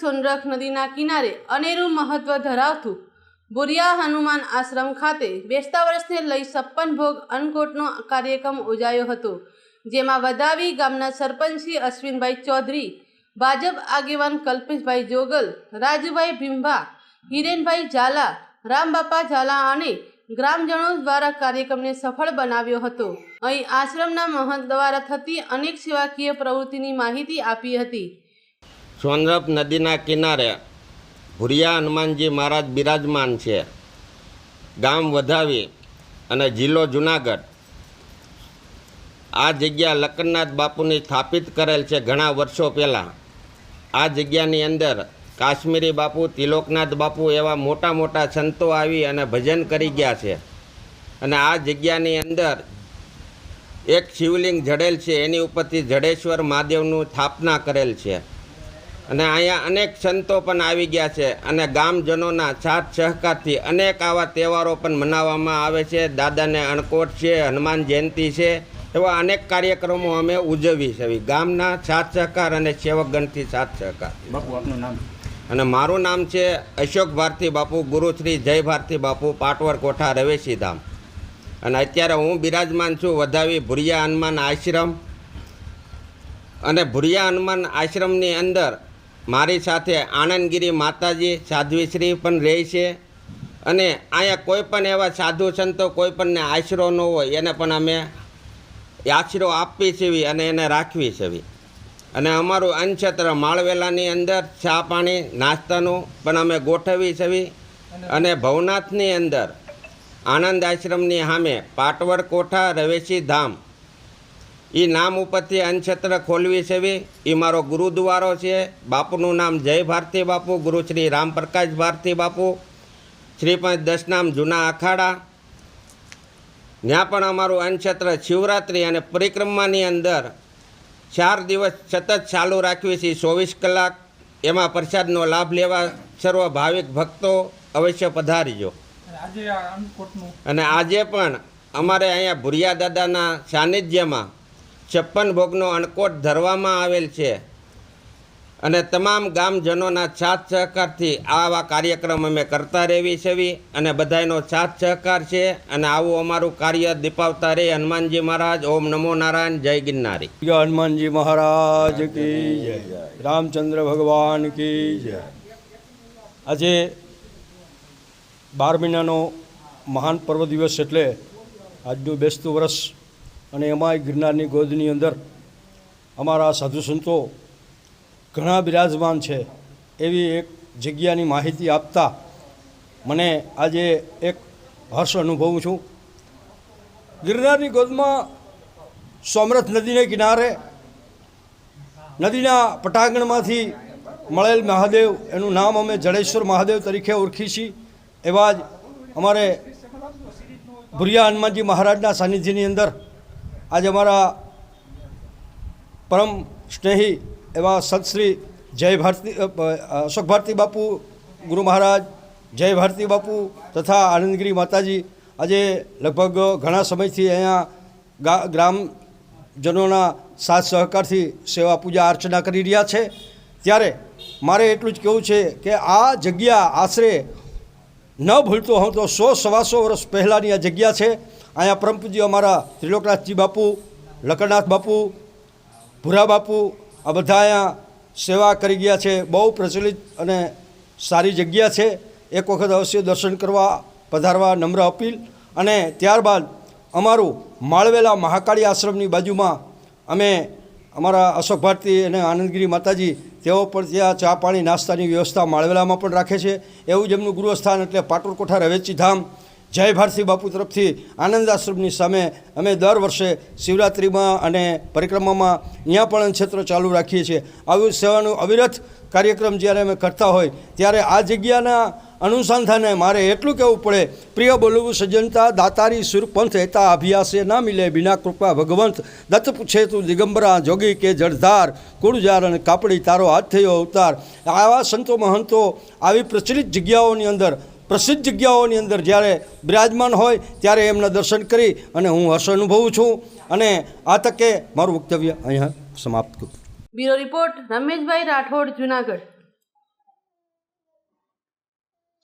સોનરખ નદીના કિનારે અનેરું મહત્વ ધરાવતું બોરિયા હનુમાન આશ્રમ ખાતે બેસતા વર્ષને લઈ સપ્પન ભોગ અન્નકોટનો કાર્યક્રમ યોજાયો હતો, જેમાં વધાવી ગામના સરપંચશ્રી અશ્વિનભાઈ ચૌધરી, ભાજપ આગેવાન કલ્પેશભાઈ જોગલ, રાજુભાઈ ભીંભા, હિરેનભાઈ ઝાલા, રામબાપા ઝાલા અને ગ્રામજનો દ્વારા કાર્યક્રમને સફળ બનાવ્યો હતો. અહીં આશ્રમના મહંત દ્વારા થતી અનેક સેવાકીય પ્રવૃત્તિની માહિતી આપી હતી. સોનરફ નદીના કિનારે ભુરિયા હનુમાનજી મહારાજ બિરાજમાન છે. ગામ વધાવી અને જિલ્લો જુનાગઢ. આ જગ્યા લખનનાથ બાપુની સ્થાપિત કરેલ છે ઘણા વર્ષો પહેલાં. આ જગ્યાની અંદર કાશ્મીરી બાપુ તિલોકનાથ બાપુ એવા મોટા મોટા સંતો આવી અને ભજન કરી ગયા છે. અને આ જગ્યાની અંદર એક શિવલિંગ જડેલ છે. એની ઉપરથી જડેશ્વર મહાદેવનું સ્થાપના કરેલ છે. અને અહીંયા અનેક સંતો પણ આવી ગયા છે અને ગામજનોના સાથ સહકારથી અનેક આવા તહેવારો પણ મનાવવામાં આવે છે. દાદાને અણકોટ છે હનુમાન જયંતિ છે એવા અનેક કાર્યક્રમો અમે ઉજવી છે ગામના સાથ સહકાર અને સેવકગણથી સાથ સહકાર. બાપુ આપનું નામ? અને મારું નામ છે અશોક ભારતી બાપુ ગુરુશ્રી જય ભારતી બાપુ પાટવર કોઠા રવેશી ધામ. અને અત્યારે હું બિરાજમાન છું વધાવી ભુરિયા હનુમાન આશ્રમ. અને ભુરિયા હનુમાન આશ્રમની અંદર મારી સાથે આનંદગીરી માતાજી, સાધ્વીશ્રી પણ રહે છે અને અહીંયા કોઈ પણ એવા સાધુ સંતો, કોઈ પણને આશરો ન હોય, એને પણ અમે આશરો આપવી છીએ અને એને રાખવી છીએ અને અમારું અન્નક્ષેત્ર માળવેલાની અંદર ચા પાણી, નાસ્તાનું પણ અમે ગોઠવી છીએ અને ભવનાથની અંદર આનંદ આશ્રમની સામે પાટવડ કોઠા, રવેશી ધામ એ નામ ઉપરથી અન્નક્ષેત્ર ખોલવી છે એ મારો ગુરુદ્વારો છે. બાપુનું નામ જય ભારતી બાપુ ગુરુ શ્રી રામપ્રકાશ ભારતી બાપુ શ્રી પાંચ દસનામ જૂના અખાડા. ત્યાં પણ અમારું અન્નક્ષેત્ર શિવરાત્રિ અને પરિક્રમાની અંદર ચાર દિવસ સતત ચાલુ રાખવી છે ચોવીસ કલાક. એમાં પ્રસાદનો લાભ લેવા સર્વ ભાવિક ભક્તો અવશ્ય પધારજો. અને આજે પણ અમારે અહીંયા ભુરિયા દાદાના સાનિધ્યમાં છપ્પન ભોગનો અણકોટ ધરવામાં આવેલ છે. અને તમામ ગામજનોના સાથ સહકારથી આવા કાર્યક્રમ અમે કરતા રહેવી છેવી અને બધાયનો સાથ સહકાર છે અને આવું અમારું કાર્ય દીપાવતા રહે હનુમાનજી મહારાજ. ઓમ નમો નારાયણ. જય ગિરનારી. જય હનુમાનજી મહારાજ કી જય. રામચંદ્ર ભગવાન કી જય. આજે બાર મહિનાનો મહાન પર્વ દિવસ એટલે આજનું બેસતું વર્ષ અને એમાંય ગિરનારની ગોદની અંદર અમારા સાધુ સંતો ઘણા બિરાજમાન છે. એવી એક જગ્યાની માહિતી આપતા મને આજે એક હર્ષ અનુભવું છું. ગિરનારની ગોદમાં સોમરથ નદીને કિનારે નદીના પટાંગણમાંથી મળેલ મહાદેવ, એનું નામ અમે જડેશ્વર મહાદેવ તરીકે ઓળખી છીએ. એવા જ અમારે ભુરિયા હનુમાનજી મહારાજના સાનિધ્યની અંદર આજે અમારા પરમ સ્નેહી એવા સંતશ્રી જય ભારતી અશોક ભારતી બાપુ, ગુરુ મહારાજ, જય ભારતી બાપુ તથા આનંદગીરી માતાજી. આજે લગભગ ઘણા સમયથી અહીંયા ગ્રામજનોના સાથ સહકારથી સેવા પૂજા અર્ચના કરી રહ્યા છે. ત્યારે મારે એટલું જ કહેવું છે કે આ જગ્યા આશરે ન ભૂલતો હોઉં તો સો, સવાસો વર્ષ પહેલાંની આ જગ્યા છે. અહીંયા પરમ પૂજ્ય અમારા ત્રિલોકનાથજી બાપુ લકડનાથ બાપુ, ભૂરા બાપુ, આ બધા અહીંયા સેવા કરી ગયા છે. બહુ પ્રચલિત અને સારી જગ્યા છે. એક વખત અવશ્ય દર્શન કરવા, પધારવા નમ્ર અપીલ. અને ત્યારબાદ અમારું માળવેલા મહાકાળી આશ્રમની બાજુમાં અમે અમારા અશોક ભારતી અને આનંદગીરી માતાજી, તેઓ પણ ત્યાં ચા પાણી નાસ્તાની વ્યવસ્થા માળવેલામાં પણ રાખે છે. એવું જ એમનું ગૃહસ્થાન એટલે પાટોર કોઠાર રવેચી ધામ. જય ભારતી બાપુ તરફથી આનંદ આશ્રમની સામે અમે દર વર્ષે શિવરાત્રિમાં અને પરિક્રમામાં અહીંયા પણ ક્ષેત્ર ચાલુ રાખીએ છીએ. આવું સેવાનું અવિરત કાર્યક્રમ જ્યારે અમે કરતા હોય, ત્યારે આ જગ્યાના અનુસંધાને મારે એટલું કહેવું પડે, પ્રિય બોલવું સજ્જનતા, દાતારી સુરપંથ હેતા અભ્યાસે ના મિલે બિના કૃપા ભગવંત, દત્ત પૂછે તું દિગંબરા, જોગી કે જળધાર, કુળજારણ, કાપડી તારો હાથ થયો અવતાર. આવા સંતો મહંતો આવી પ્રચલિત જગ્યાઓની અંદર પ્રસિદ્ધ જગ્યાઓની અંદર જ્યારે બિરાજમાન હોય ત્યારે એમના દર્શન કરી અને હું હર્ષ અનુભવું છું. અને આ તકે મારું વક્તવ્ય અહીંયા સમાપ્ત કરું. Bureau report Rameshbhai Rathod, Junagadh.